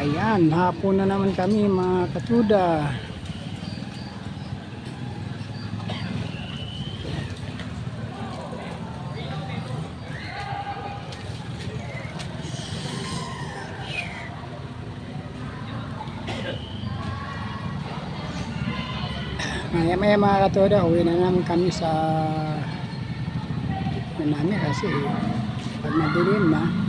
Ayan, hapon na naman kami mga katuda. Maya maya mga katuda, uwi na naman kami sa ano namin kasi pag madilim na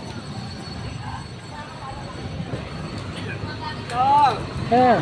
เออ